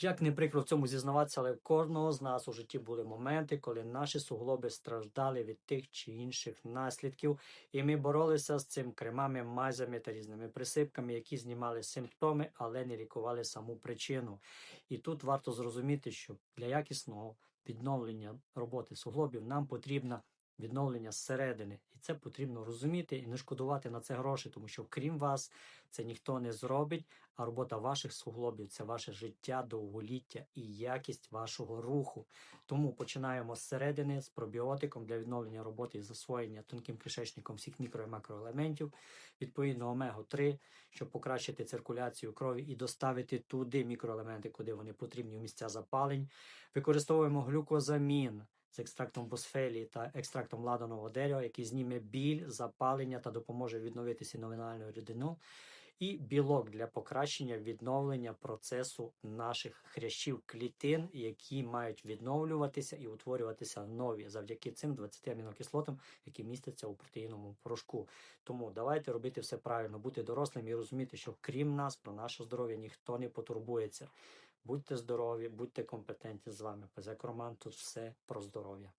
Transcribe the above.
Як не прикро в цьому зізнаватися, але в кожного з нас у житті були моменти, коли наші суглоби страждали від тих чи інших наслідків, і ми боролися з цим кремами, мазями та різними присипками, які знімали симптоми, але не лікували саму причину. І тут варто зрозуміти, що для якісного відновлення роботи суглобів нам потрібно відновлення зсередини. І це потрібно розуміти і не шкодувати на це гроші, тому що крім вас це ніхто не зробить. А робота ваших суглобів це ваше життя, довголіття і якість вашого руху. Тому починаємо зсередини з пробіотиком для відновлення роботи і засвоєння тонким кишечником всіх мікро і макроелементів, відповідно омегу 3 щоб покращити циркуляцію крові і доставити туди мікроелементи, куди вони потрібні у місця запалень. Використовуємо глюкозамін з екстрактом босфелії та екстрактом ладаного дерева, який зніме біль, запалення та допоможе відновити синовінальну рідину. І білок для покращення відновлення процесу наших хрящів клітин, які мають відновлюватися і утворюватися нові завдяки цим 20 амінокислотам, які містяться у протеїновому порошку. Тому давайте робити все правильно, бути дорослим і розуміти, що крім нас про наше здоров'я ніхто не потурбується. Будьте здорові, будьте компетентні з вами. Пезек Роман, тут все про здоров'я.